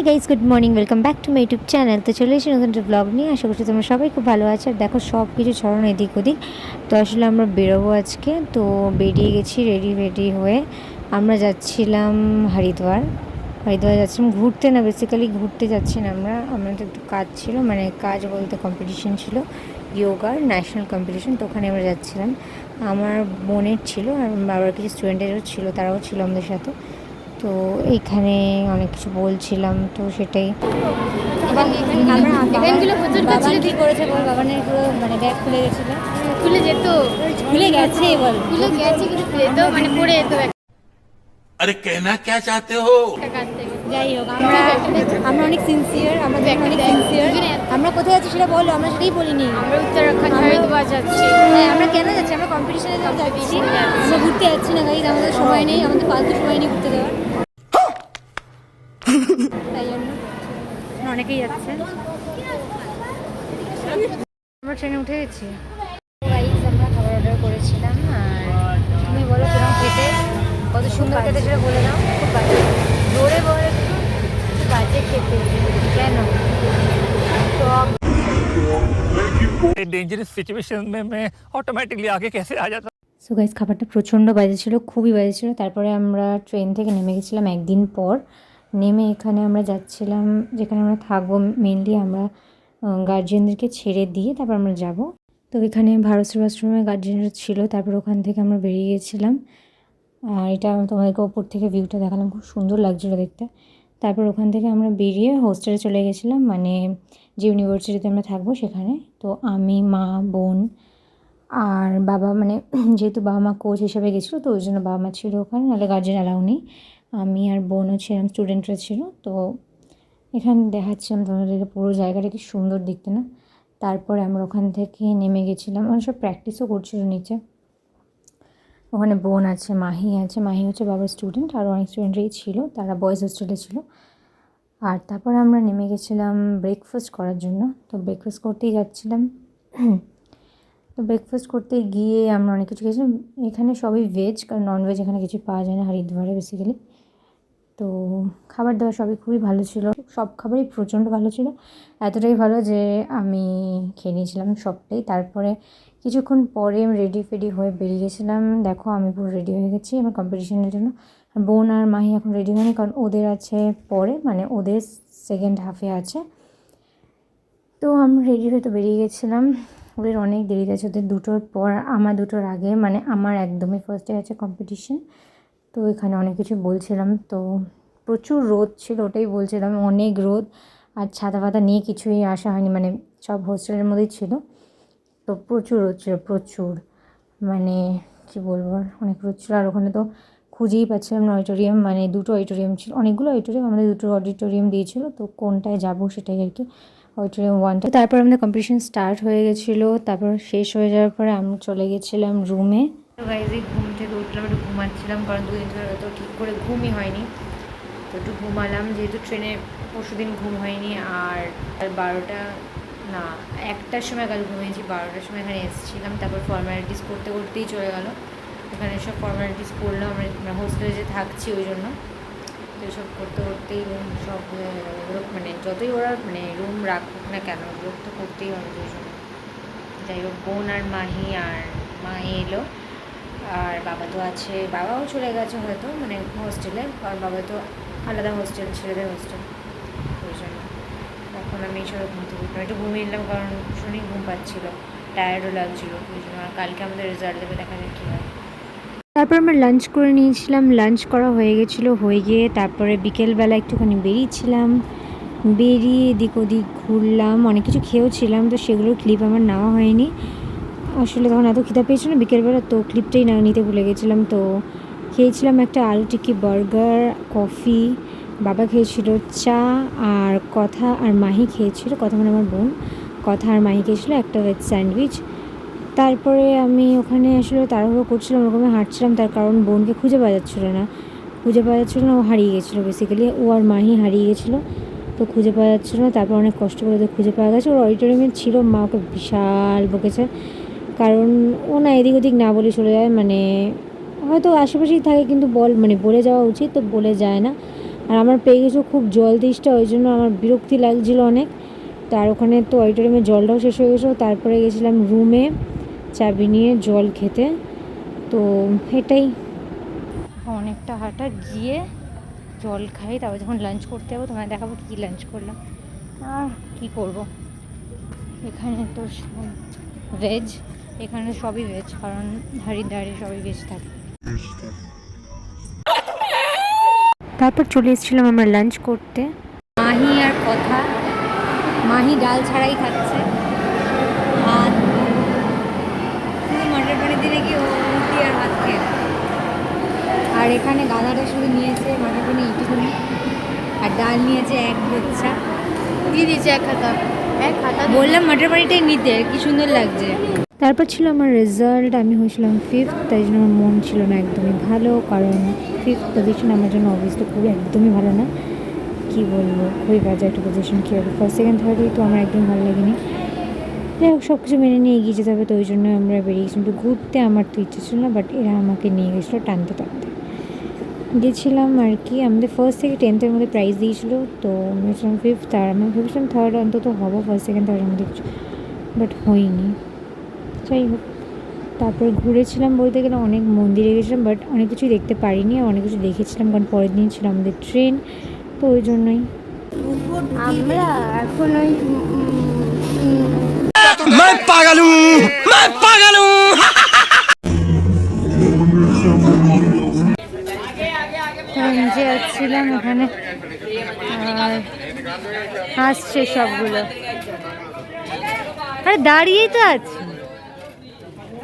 Hi guys good morning welcome back to my YouTube channel তো চলে এসে নতুন একটা ব্লগ নিয়ে। আশা করছি তোমরা সবাই খুব ভালো আছো। আর দেখো সব কিছু ছড়ানো এদিক ওদিক। তো আসলে আমরা বেরোবো আজকে। তো বেরিয়ে গেছি রেডি রেডি হয়ে। আমরা যাচ্ছিলাম হরিদ্বার। হরিদ্বার যাচ্ছিলাম। ঘুরতে না বেসিক্যালি ঘুরতে যাচ্ছি না আমরা। আমাদের একটু কাজ ছিল মানে কাজ বলতে কম্পিটিশন ছিল। ইয়োগার ন্যাশনাল কম্পিটিশন তো ওখানে আমরা যাচ্ছিলাম। আমার বোনের ছিল, আর বাবার কিছু স্টুডেন্টেরও ছিল, তারাও ছিল আমাদের সাথে। তো এখানে অনেক কিছু বলছিলাম তো সেটাই। করেছে মানে খুলে গেছিল। যেত। গেছে মানে পড়ে যেত। আরে কেনা কে চাতে হো? যাই হোক আমরা আমরা অনেক সিনসিয়ার আমরা অনেক সিনসিয়ার আমরা কোথায় আছি সেটা বলো আমরা সেটাই বলিনি। আমরা উত্তরাখণ্ড হরিদ্বার যাচ্ছি। হ্যাঁ আমরা কেন যাচ্ছি? আমরা কম্পিটিশনে যাচ্ছি। আমরা ঘুরতে যাচ্ছি না গাইজ আমাদের সময় নেই আমাদের ফালতু সময় নেই ঘুরতে যাওয়ার। তাই জন্য অনেকেই যাচ্ছে। আমরা ট্রেনে উঠে গেছি। গাইজ আমরা খাবার অর্ডার করেছিলাম আর তুমি বলো কীরকম খেতে কত সুন্দর খেতে সেটা বলে দাও খুব বাজে জোরে বলে কেন? সিচুয়েশন অটোমেটিকলি আগে গাইজ খাবারটা প্রচণ্ড বাজে ছিল খুবই বাজে ছিল। তারপরে আমরা ট্রেন থেকে নেমে গেছিলাম একদিন পর। নেমে এখানে আমরা যাচ্ছিলাম যেখানে আমরা থাকব মেনলি আমরা গার্জিয়ানদেরকে ছেড়ে দিয়ে তারপর আমরা যাব। তো এখানে ভারত সেবাশ্রমে গার্জিয়ানরা ছিল তারপর ওখান থেকে আমরা বেরিয়ে গেছিলাম। আর এটা তোমাদেরকে ওপর থেকে ভিউটা দেখালাম খুব সুন্দর লাগছিল দেখতে। তারপর ওখান থেকে আমরা বেরিয়ে হোস্টেলে চলে গেছিলাম মানে যে ইউনিভার্সিটিতে আমরা থাকব সেখানে। তো আমি, মা, বোন আর বাবা মানে যেহেতু বাবা মা কোচ হিসেবে গেছিল, তো ওই জন্য বাবা মা ছিল ওখানে, নাহলে গার্জেন অ্যালাউ নেই। আমি আর বোনও ছিলাম স্টুডেন্টরা ছিল, তো এখানে দেখাচ্ছিলাম তোমাদেরকে পুরো জায়গাটা কি সুন্দর দেখতে না। তারপরে আমরা ওখান থেকে নেমে গেছিলাম মানে সব প্র্যাকটিসও করছিল নিচে। ওখানে বোন আছে, মাহি আছে। মাহি হচ্ছে বাবার স্টুডেন্ট আর অনেক স্টুডেন্টরাই ছিল, তারা বয়েজ হোস্টেলে ছিল। আর তারপরে আমরা নেমে গেছিলাম ব্রেকফাস্ট করার জন্য। তো ব্রেকফাস্ট করতেই যাচ্ছিলাম। তো ব্রেকফাস্ট করতে গিয়ে আমরা অনেক কিছু খেয়েছিলাম। এখানে সবই ভেজ কারণ ননভেজ এখানে কিছু পাওয়া যায় না, হরিদ্বারে বেসিক্যালি তো খাবার দাবার সবই খুবই ভালো ছিল। সব খাবারই প্রচণ্ড ভালো ছিল। এতটাই ভালো যে আমি খেয়ে নিয়েছিলাম সবটাই। তারপরে কিছুক্ষণ পরে আমি রেডি ফেডি হয়ে বেরিয়ে গেছিলাম দেখো আমি পুরো রেডি হয়ে গেছি আমার কম্পিটিশনের জন্য। বোন আর মাহি এখন রেডি হয়নি কারণ ওদের আছে পরে মানে ওদের সেকেন্ড হাফে আছে। তো আমরা রেডি হয়ে তো বেরিয়ে গেছিলাম। ওদের অনেক দেরি আছে। ওদের দুটোর পর, আমার দুটোর আগে মানে আমার একদমই ফার্স্টে আছে কম্পিটিশন তো এখানে অনেক কিছু বলছিলাম। তো প্রচুর রোদ ছিল, ওটাই বলছিলাম, অনেক রোদ। আর ছাতা ফাতা নিয়ে কিছুই আসা হয়নি মানে সব হোস্টেলের মধ্যেই ছিল। তো প্রচুর রোদ ছিল, প্রচুর। মানে কী বলব অনেক রোদ ছিল। আর ওখানে তো খুঁজেই পাচ্ছিলাম না অডিটোরিয়াম মানে দুটো অডিটোরিয়াম ছিল। অনেকগুলো অডিটোরিয়াম, আমাদের দুটো অডিটোরিয়াম দিয়েছিল। তো কোনটায় যাব সেটাই আর কি, অডিটোরিয়াম ওয়ানটা। তারপর আমাদের কম্পিটিশন স্টার্ট হয়ে গেছিল, তারপর শেষ হয়ে যাওয়ার পরে আমি চলে গেছিলাম রুমে গাইজে ঘুম থেকে উঠলাম, একটু ঘুমাচ্ছিলাম, কারণ দুদিন ধরে তো ঠিক করে ঘুমই হয়নি। তো একটু ঘুমালাম, যেহেতু ট্রেনে পরশু দিন ঘুম হয়নি, আর বারোটা, না, একটার সময় কাল ঘুমিয়েছি, বারোটার সময় এখানে এসেছিলাম, তারপর ফর্মালিটিস করতে করতেই চলে গেল। এখানে সব ফর্মালিটিস করলাম, আমরা হোস্টেলে যে থাকছি ওই জন্য। তো এসব করতে করতেই রুম সব মানে যতই ওরা মানে রুম রাখুক না কেন এগুলো তো করতেই হবে দুজন যাই হোক, বোন আর মাহি আর মা এলো। আর বাবা তো আছে, বাবাও চলে গেছে হয়তো মানে হোস্টেলে কারণ বাবা তো আলাদা হোস্টেল ছেলেদের হোস্টেল ওই জন্য। তখন আমি সবাই ঘুম থেকে উঠলাম। একটু ঘুমিয়ে নিলাম কারণ ভীষণই ঘুম পাচ্ছিল টায়ার্ডও লাগছিল, ওই জন্য। আর কালকে আমাদের রেজাল্ট দেবে, দেখা যাক কী হয়। তারপর আমরা লাঞ্চ করে নিয়েছিলাম। লাঞ্চ করা হয়ে গেছিল, হয়ে গিয়ে তারপরে বিকেলবেলা একটুখানি বেরিয়েছিলাম। বেরিয়ে এদিক ওদিক ঘুরলাম, অনেক কিছু খেয়েওছিলাম, তো সেগুলোর ক্লিপ আমার নেওয়া হয়নি। আসলে তখন এত খিদা পেয়েছিল বিকেলবেলা তো ক্লিপটাই না নিতে ভুলে গেছিলাম। তো খেয়েছিলাম একটা আলু টিক্কি বার্গার, কফি, বাবা খেয়েছিল চা আর কথা আর মাহি খেয়েছিল, কথা মানে আমার বোন। কথা আর মাহি খেয়েছিল, একটা ভেজ স্যান্ডউইচ তারপরে আমি ওখানে আসলে তাড়াহুড়ো করছিলাম ওরকমে হাঁটছিলাম। তার কারণ বোনকে খুঁজে পাওয়া যাচ্ছিল না। খুঁজে পাওয়া যাচ্ছিল না, ও হারিয়ে গেছিল বেসিক্যালি ও আর মাহি হারিয়ে গেছিল, তো খুঁজে পাওয়া যাচ্ছিল না। তারপর অনেক কষ্ট করে ওদের খুঁজে পাওয়া গেছে। ওর অডিটোরিয়ামে ছিল, মা ওকে বিশাল বকেছে। কারণ ও না এদিক ওদিক না বলে চলে যায় মানে হয়তো আশেপাশেই থাকে কিন্তু বল মানে বলে যাওয়া উচিত, তো বলে যায় না। আর আমার পেয়ে গেছিল খুব জল তেষ্টা, ওই জন্য আমার বিরক্তি লাগছিল অনেক। তার ওখানে তো অডিটোরিয়ামে জলটাও শেষ হয়ে গেছিল, তারপরে গেছিলাম রুমে চাবি নিয়ে জল খেতে। তো এটাই। অনেকটা হাঁটা, গিয়ে জল খাই, তারপর যখন লাঞ্চ করতে যাব তোমায় দেখাবো কী লাঞ্চ করলাম। আর কী করব? এখানে তো ভেজ এখানে সবই ভেজ কারণ হাড়ির হরিদ্বারে সবই ভেজ থাকে। তারপর চলে এসেছিলাম আমরা লাঞ্চ করতে। মাহি আর কথা। মাহি ডাল ছাড়াই খাচ্ছে। ভাত শুধু মটর পনির দিলে কি ও রুটি আর ভাত খেয়ে আর এখানে গাদাটা শুধু নিয়েছে মটর পনির ইটুকুনি আর ডাল নিয়েছে এক গোচ্ছা দিয়ে দিয়েছে এক খাতা। এক খাতা বললাম মটর পানিটাই নিতে কি সুন্দর লাগছে। তারপর ছিল আমার রেজাল্ট আমি হয়েছিলাম ফিফথ তাই জন্য আমার মন ছিল না একদমই ভালো, কারণ ফিফথ পজিশন আমার জন্য অবভিয়াসলি খুবই একদমই ভালো না। কি বলব, খুবই বাজে একটা পজিশন কী হবে? ফার্স্ট সেকেন্ড থার্ডই তো আমার একদম ভালো লাগেনি। যাই হোক সব কিছু মেনে নিয়ে এগিয়ে যেতে হবে, তো ওই জন্য আমরা বেরিয়ে গেছিলাম একটু ঘুরতে আমার তো ইচ্ছে ছিল না বাট এরা আমাকে নিয়ে গেছিল টানতে টানতে। গেছিলাম আর কি, আমাদের ফার্স্ট থেকে টেন্থের মধ্যে প্রাইজ দিয়েছিলো, তো আমি ভেবেছিলাম ফিফথ আর আমি ভেবেছিলাম থার্ড অন্তত হব ফার্স্ট সেকেন্ড থার্ডের মধ্যে কিছু বাট হয়নি। যাই হোক। তারপরে ঘুরেছিলাম বলতে গেলে অনেক মন্দিরে গেছিলাম বাট অনেক কিছু দেখতে পারিনি আর অনেক কিছু দেখেছিলাম কারণ পরের দিন ছিল আমাদের ট্রেন তো ওই জন্যই। আমরা এখন যে যাচ্ছিলাম ওখানে আর সবগুলো। আরে দাঁড়িয়েই তো আছে।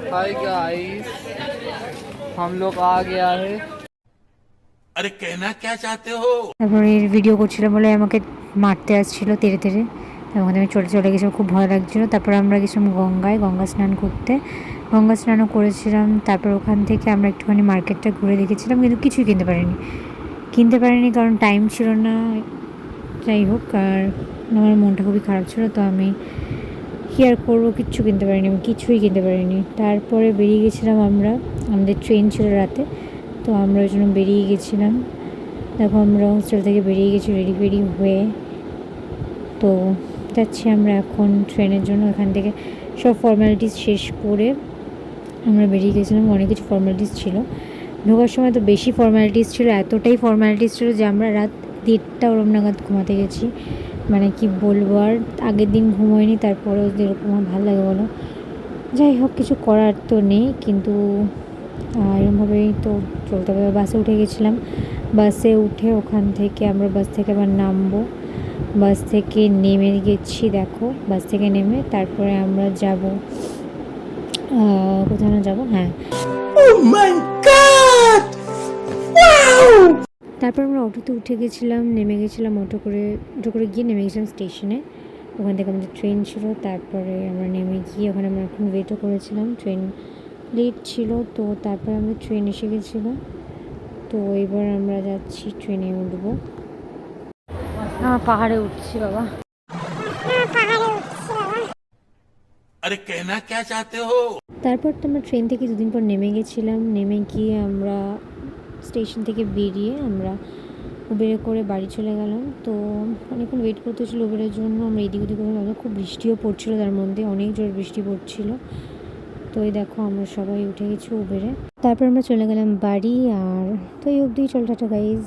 हाय गाइस हम लोग आ गया है अरे कहना क्या चाहते हो তারপরে ভিডিও করছিলাম বলে আমাকে মারতে আসছিল তেড়ে তেড়ে তখন আমি চলে চলে গেছিলাম খুব ভয় লাগছিলো তারপর আমরা গেছিলাম গঙ্গায় গঙ্গা স্নান করতে গঙ্গা স্নানও করেছিলাম তারপর ওখান থেকে আমরা একটুখানি মার্কেটটা ঘুরে দেখেছিলাম কিন্তু কিছুই কিনতে পারিনি কিনতে পারিনি কারণ টাইম ছিল না যাই হোক আর আমার মনটা খুবই খারাপ ছিল তো আমি কী আর করব? কিচ্ছু কিনতে পারিনি আমি, কিছুই কিনতে পারিনি। তারপরে বেরিয়ে গেছিলাম আমরা, আমাদের ট্রেন ছিল রাতে, তো আমরা ওই জন্য বেরিয়ে গেছিলাম। দেখো আমরা হোস্টেল থেকে বেরিয়ে গেছি রেডি ফেডি হয়ে। তো যাচ্ছি আমরা এখন ট্রেনের জন্য, এখান থেকে সব ফর্ম্যালিটিস শেষ করে আমরা বেরিয়ে গেছিলাম, অনেক কিছু ফর্ম্যালিটিস ছিল। ঢোকার সময় তো বেশি ফর্মালিটিস ছিল, এতটাই ফর্ম্যালিটিস ছিল যে আমরা রাত দেড়টা ওরম নাগাদ ঘুমাতে গেছি। মানে কি বলব, আর আগের দিন ঘুমোয়নি, তারপরেও যেরকম আমার ভালো লাগে বলো। যাই হোক, কিছু করার তো নেই, কিন্তু এরকমভাবেই তো চলতে হবে। বাসে উঠে গেছিলাম। বাসে উঠে ওখান থেকে আমরা, বাস থেকে আবার নামবো। বাস থেকে নেমে গেছি, দেখো, বাস থেকে নেমে তারপরে আমরা যাব কোথাও যাব? হ্যাঁ। তারপর আমরা অটোতে উঠে গেছিলাম নেমে গেছিলাম অটো করে অটো করে গিয়ে নেমে গেছিলাম স্টেশনে ওখান থেকে আমাদের ট্রেন ছিল তারপরে আমরা নেমে গিয়ে ওখানে আমরা এখন ওয়েটও করেছিলাম। ট্রেন লেট ছিল তো তারপরে আমাদের ট্রেন এসে গেছিল তো এবার আমরা যাচ্ছি ট্রেনে উঠবো। পাহাড়ে উঠছি বাবা। তারপর তো আমরা ট্রেন থেকে দুদিন পর নেমে গেছিলাম। নেমে গিয়ে আমরা স্টেশন থেকে বেরিয়ে আমরা উবেরে করে বাড়ি চলে গেলাম। তো অনেকক্ষণ ওয়েট করতে ছিল উবেরের জন্য। আমরা এদিক ওদিক করে খুব বৃষ্টিও পড়ছিল তার মধ্যে। অনেক জোর বৃষ্টি পড়ছিল। তো এই দেখো আমরা সবাই উঠে গেছি উবেরে তারপর আমরা চলে গেলাম বাড়ি আর তো এই অবধি। চল টাটা গাইজ